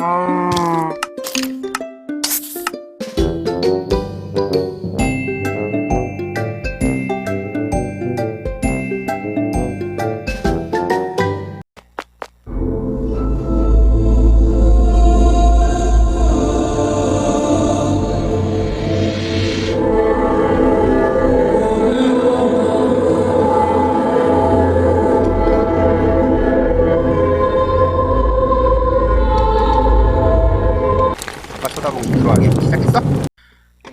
아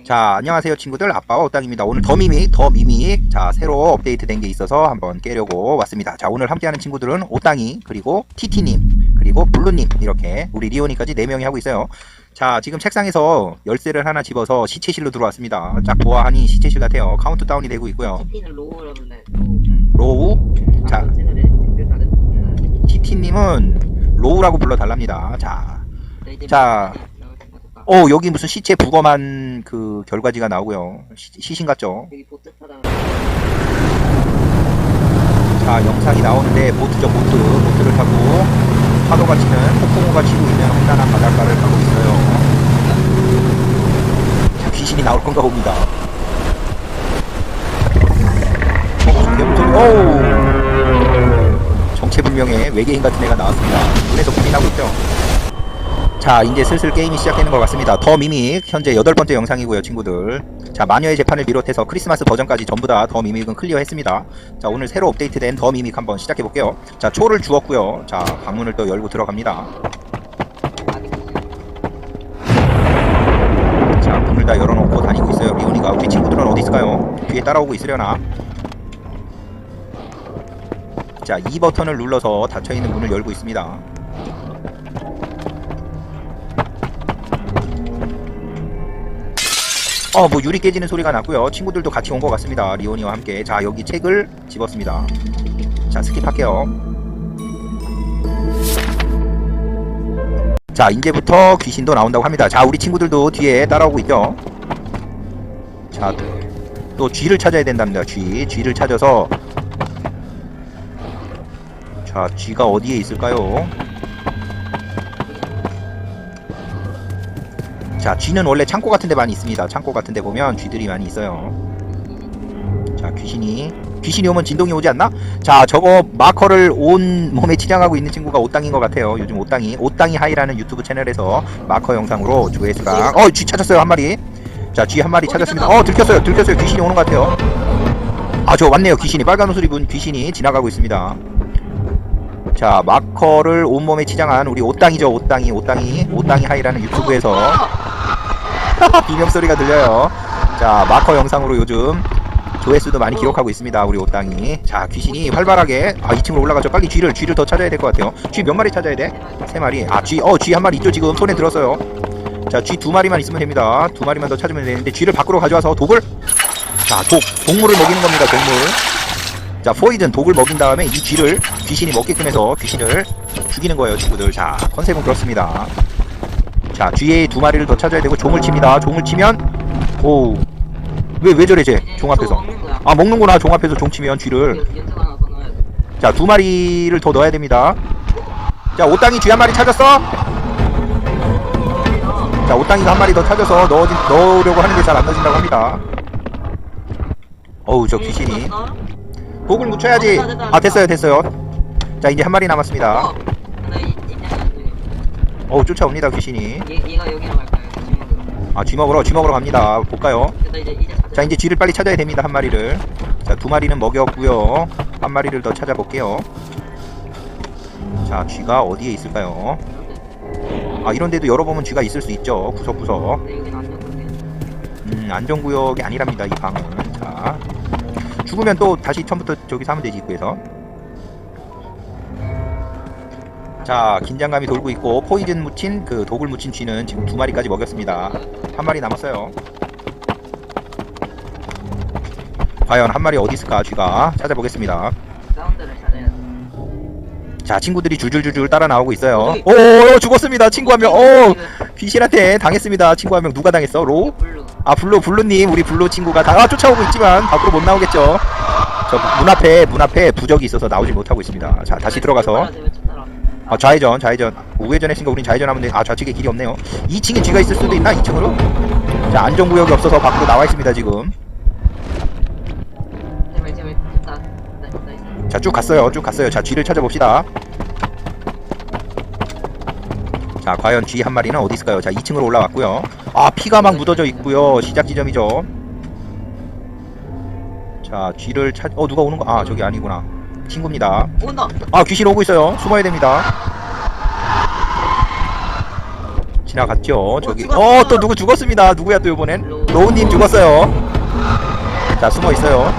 자 안녕하세요 친구들. 아빠와 오땅입니다. 오늘 더 미미 더 미미. 자 새로 업데이트된 게 있어서 한번 깨려고 왔습니다. 자 오늘 함께하는 친구들은 오땅이 그리고 티티님 그리고 블루님 이렇게 우리 리오니까지 4명이 하고 있어요. 자 지금 책상에서 열쇠를 하나 집어서 시체실로 들어왔습니다. 딱 보아하니 시체실 같아요. 카운트다운이 되고 있고요. 음, 로우? 자 티티님은 로우라고 불러달랍니다. 자. 자. 어어 여기 무슨 시체 부검한 그 결과지가 나오고요. 시, 시신 같죠? 여기 보트 타다가. 자 영상이 나오는데 보트죠 보트. 보트를 타고 파도가 치는 폭풍우가 치고 있는 험난한 바닷가를 가고 있어요. 자 귀신이 나올 건가 봅니다. 어 개불소리 어우 정체불명의 외계인 같은 애가 나왔습니다. 눈에서 불이 나고 있죠 자 이제 슬슬 게임이 시작되는 것 같습니다. 더 미믹 현재 여덟 번째 영상이고요 친구들. 자 마녀의 재판을 비롯해서 크리스마스 버전까지 전부 다 더 미믹은 클리어했습니다. 자 오늘 새로 업데이트된 더 미믹 한번 시작해 볼게요. 자 초를 주었고요. 자 방문을 또 열고 들어갑니다. 자 문을 다 열어놓고 다니고 있어요. 리오니가. 우리 친구들은 어디 있을까요? 뒤에 따라오고 있으려나? 자이 버튼을 눌러서 닫혀있는 문을 열고 있습니다 어, 뭐 유리 깨지는 소리가 났고요. 친구들도 같이 온 것 같습니다. 리오니와 함께. 자, 여기 책을 집었습니다. 자, 스킵할게요. 자, 이제부터 귀신도 나온다고 합니다. 자, 우리 친구들도 뒤에 따라오고 있죠. 자, 또 쥐를 찾아야 된답니다. 쥐, 쥐를 찾아서 자, 쥐가 어디에 있을까요? 자, 쥐는 원래 창고 같은 데 많이 있습니다. 창고 같은 데 보면 쥐들이 많이 있어요. 자, 귀신이 귀신이 오면 진동이 오지 않나? 자, 저거 마커를 온 몸에 치장하고 있는 친구가 오땅인 것 같아요. 요즘 오땅이 오땅이 하이라는 유튜브 채널에서 마커 영상으로 조회수가 어, 쥐 찾았어요 한 마리. 자, 쥐 한 마리 찾았습니다. 어, 들켰어요, 들켰어요. 귀신이 오는 것 같아요. 아, 저 왔네요. 귀신이 빨간 옷을 입은 귀신이 지나가고 있습니다. 자, 마커를 온몸에 치장한 우리 오땅이죠, 오땅이, 오땅이, 오땅이 하이라는 유튜브에서 비명 소리가 들려요. 자, 마커 영상으로 요즘 조회수도 많이 기록하고 있습니다. 우리 오땅이. 자, 귀신이 활발하게 아, 2층으로 올라가죠. 빨리 쥐를 쥐를 더 찾아야 될 것 같아요. 쥐 몇 마리 찾아야 돼? 세 마리. 아, 쥐. 어, 쥐 한 마리 있죠. 지금 손에 들었어요. 자, 쥐 두 마리만 있으면 됩니다. 두 마리만 더 찾으면 되는데 쥐를 밖으로 가져와서 독을 자, 독 동물을 먹이는 겁니다. 동물. 자, 포이든 독을 먹인 다음에 이 쥐를 귀신이 먹게끔 해서 귀신을 죽이는 거예요, 친구들. 자, 컨셉은 그렇습니다. 자, 쥐에 두 마리를 더 찾아야 되고 종을 칩니다. 종을 치면 오. 왜 왜 저래 쟤? 종 앞에서. 아, 먹는구나. 종 앞에서 종 치면 쥐를. 자, 두 마리를 더 넣어야 됩니다. 자, 오땅이 쥐 한 마리 찾았어? 자, 오땅이가 한 마리 더 찾아서 넣어 넣으려고 하는데 잘 안 넣어진다고 합니다. 어우, 저 귀신이. 독을 묻혀야지. 아, 됐어요, 됐어요. 자, 이제 한 마리 남았습니다. 어! 어우, 쫓아옵니다, 귀신이. 얘, 얘가 여기로 갈까요? 아, 쥐 먹으러, 쥐 먹으러 갑니다. 볼까요? 그래서 이제 이제 자, 이제 쥐를 빨리 찾아야 됩니다, 한 마리를. 자, 두 마리는 먹였고요. 한 마리를 더 찾아볼게요. 자, 쥐가 어디에 있을까요? 아, 이런 데도 열어보면 쥐가 있을 수 있죠. 구석구석. 근데 여기는 안 되거든요 음, 안전구역이 아니랍니다, 이 방은. 자, 죽으면 또 다시 처음부터 저기서 하면 되지, 입구에서. 자, 긴장감이 돌고 있고, 포이즌 묻힌, 그 독을 묻힌 쥐는 지금 두 마리까지 먹였습니다. 한 마리 남았어요. 과연 한 마리 어디 있을까, 쥐가. 찾아보겠습니다. 자, 친구들이 줄줄줄줄 따라 나오고 있어요. 어디? 오, 오, 죽었습니다. 친구 한 명. 오, 귀신한테 당했습니다. 친구 한 명 누가 당했어? 로? 아 블루 블루님 우리 블루 친구가 다 아, 쫓아오고 있지만 밖으로 못 나오겠죠 저 문 앞에 문 앞에 부적이 있어서 나오지 못하고 있습니다 자 다시 들어가서 아 좌회전 좌회전. 우회전 했으니까 우린 좌회전 하면 돼아 좌측에 길이 없네요. 2층에 쥐가 있을 수도 있나 2층으로? 자 안전구역이 없어서 밖으로 나와 있습니다 지금. 제발 제발 나, 나, 나이스 자쭉 갔어요 쭉 갔어요. 자 쥐를 찾아봅시다. 자 과연 쥐 한 마리는 어디 있을까요? 자 2층으로 올라왔고요. 아 피가 막 묻어져 있고요. 시작 지점이죠. 자 쥐를 찾.. 어 누가 오는 거.. 아 저기 아니구나 친구입니다. 온다 아 귀신 오고 있어요. 숨어야 됩니다. 지나갔죠 저기. 죽었어. 어또 누구 죽었습니다. 누구야 또 이번엔? 로우님 죽었어요. 자 숨어 있어요.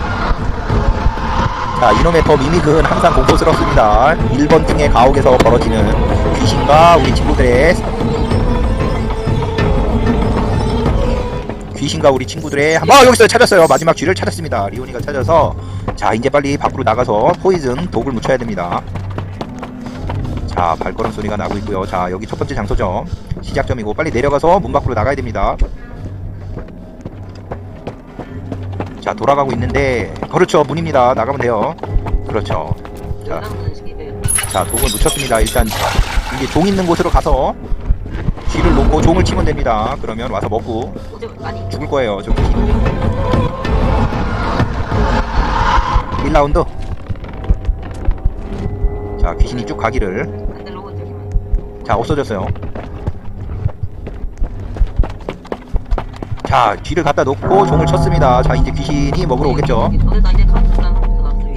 자 이놈의 더 미믹은 항상 공포스럽습니다. 1번 등의 가옥에서 벌어지는 귀신과 우리 친구들의 귀신과 우리 친구들의 한- 아 여기 있어요 찾았어요. 마지막 쥐를 찾았습니다. 리오니가 찾아서 자 이제 빨리 밖으로 나가서 포이즌 독을 묻혀야 됩니다. 자 발걸음 소리가 나고 있고요. 자 여기 첫 번째 장소죠. 시작점이고 빨리 내려가서 문 밖으로 나가야 됩니다. 자 돌아가고 있는데 그렇죠. 문입니다. 나가면 돼요. 그렇죠. 자, 자 독을 묻혔습니다. 일단 이게 종 있는 곳으로 가서 쥐를 놓고 종을 치면 됩니다. 그러면 와서 먹고 죽을 거예요 저 귀신 1라운드. 자 귀신이 쭉 가기를. 자 없어졌어요. 자 쥐를 갖다 놓고 종을 쳤습니다. 자 이제 귀신이 먹으러 오겠죠?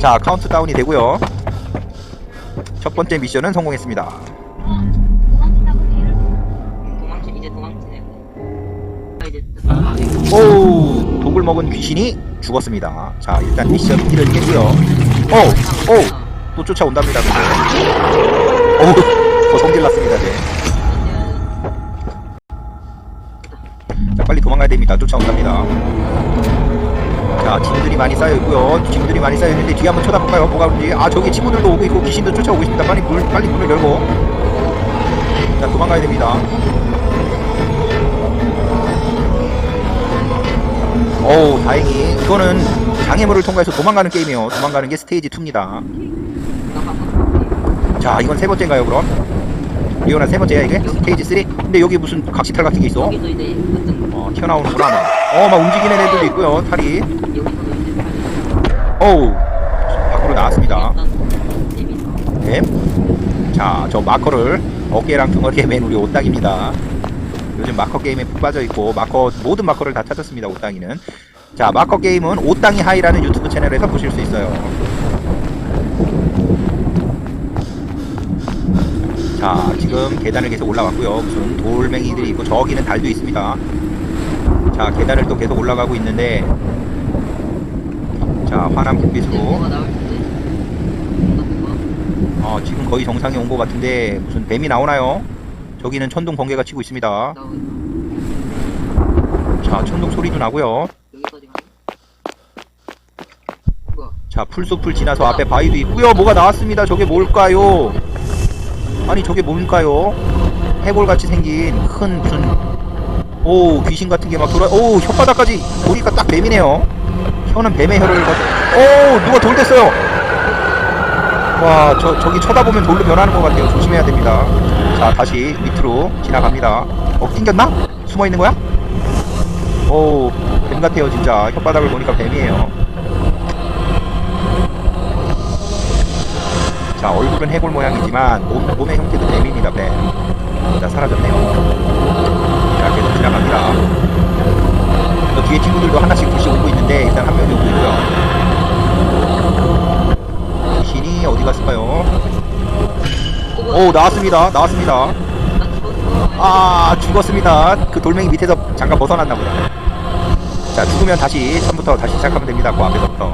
자 카운트다운이 되고요. 첫 번째 미션은 성공했습니다 오. 독을 먹은 귀신이 죽었습니다. 자 일단 미션 1을 깨고요. 오오또 쫓아온답니다 근데. 오더 성질났습니다 네. 자 빨리 도망가야 됩니다. 쫓아온답니다. 자 짐들이 많이 쌓여 있고요. 짐들이 많이 쌓여 있는데 뒤에 한번 쳐다볼까요? 뭐가 오는지. 아 저기 친구들도 오고 있고 귀신도 쫓아오고 있습니다. 빨리 문 빨리 문을 열고. 자 도망가야 됩니다 어우 다행히. 이거는 장애물을 통과해서 도망가는 게임이에요. 도망가는 게 스테이지 2입니다. 자 이건 세 번째인가요 그럼? 리오나 세 번째야 이게? 스테이지 3 근데 여기 무슨 각시탈 같은 게 있어? 어 튀어나오는구나 어막 움직이는 애들도 있고요 탈이. 어우 밖으로 나왔습니다. 네. 자저 마커를 어깨랑 등어리에 맨 우리 옷당입니다 요즘 마커 게임에 푹 빠져 있고 마커 모든 마커를 다 찾았습니다 옷당이는. 자 마커 게임은 옷당이 하이라는 유튜브 채널에서 보실 수 있어요. 자 지금 계단을 계속 올라왔고요. 무슨 돌멩이들이 있고 저기는 달도 있습니다. 자 계단을 또 계속 올라가고 있는데 자 환한 불빛으로. 어, 지금 거의 정상에 온 것 같은데 무슨 뱀이 나오나요? 저기는 천둥 번개가 치고 있습니다. 자, 천둥 소리도 나고요. 자, 풀숲을 지나서 앞에 바위도 있고요. 뭐가 나왔습니다. 저게 뭘까요? 아니, 저게 뭘까요? 해골같이 생긴 큰 무슨 오 귀신 같은 게 막 돌아 오 혓바닥까지 보니까 딱 뱀이네요. 혀는 뱀의 혀를 가지고 오 누가 돌 됐어요. 와, 저 저기 쳐다보면 돌로 변하는 것 같아요. 조심해야 됩니다. 자, 다시 밑으로 지나갑니다. 어, 낑겼나? 숨어 있는 거야? 오, 뱀 같아요, 진짜. 혓바닥을 보니까 뱀이에요. 자, 얼굴은 해골 모양이지만 몸, 몸의 형태도 뱀입니다, 뱀. 자, 사라졌네요. 자, 계속 지나갑니다. 또 뒤에 친구들도 하나씩 둘씩 오고 있는데 일단 한 명이 오고 있고요. 귀신이 어디 갔을까요? 오, 나왔습니다. 나왔습니다. 아 죽었습니다. 그 돌멩이 밑에서 잠깐 벗어났나 보다. 자 죽으면 다시 처음부터 다시 시작하면 됩니다. 그 앞에서부터.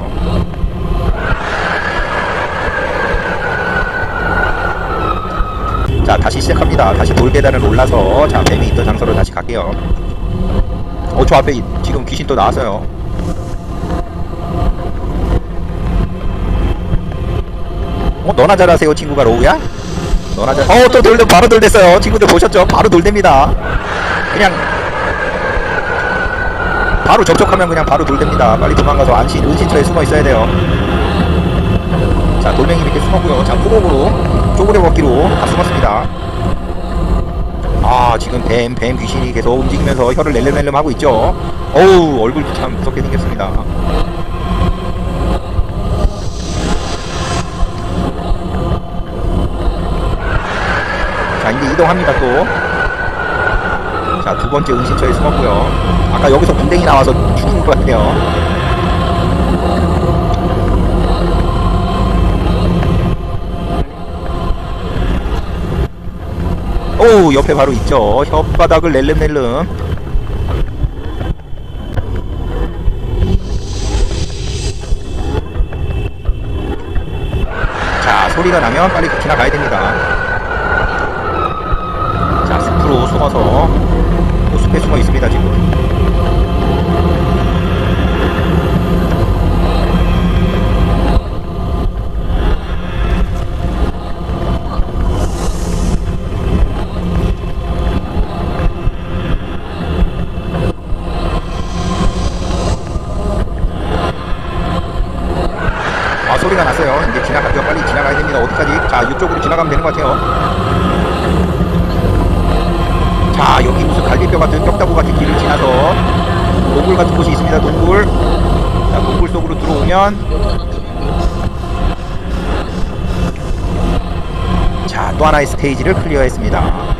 자 다시 시작합니다. 다시 돌계단을 올라서 자 뱀이 있던 장소로 다시 갈게요. 어 저 앞에 이- 지금 귀신 또 나왔어요 어 너나 잘하세요 친구가 로우야? 너나 잘. 어또 돌대 바로 돌댔어요. 친구들 보셨죠? 바로 돌댑니다. 그냥 바로 접촉하면 그냥 바로 돌댑니다. 빨리 도망가서 안신 은신처에 숨어 있어야 돼요. 자 돌멩이 밑에 숨었고요. 자 호복으로 쪼그려 먹기로 다 숨었습니다. 아 지금 뱀, 뱀 귀신이 계속 움직이면서 혀를 낼름낼름 하고 있죠. 어우 얼굴도 참 무섭게 생겼습니다. 자 이제 이동합니다 또. 자 두 번째 은신처에 숨었고요. 아까 여기서 군댕이 나와서 죽은 것 같아요. 오 옆에 바로 있죠 혓바닥을 낼름낼름 자 소리가 나면 빨리 지나가야 됩니다 자 숲으로 숨어서 또 숲에 숨어 있습니다 지금. 아 소리가 났어요. 이제 지나가죠. 빨리 지나가야 됩니다. 어디까지? 자 이쪽으로 지나가면 되는 것 같아요 자 여기 무슨 갈비뼈 같은 뼈다구 같은 길을 지나서 동굴 같은 곳이 있습니다 동굴. 자 동굴 속으로 들어오면 자 또 하나의 스테이지를 클리어했습니다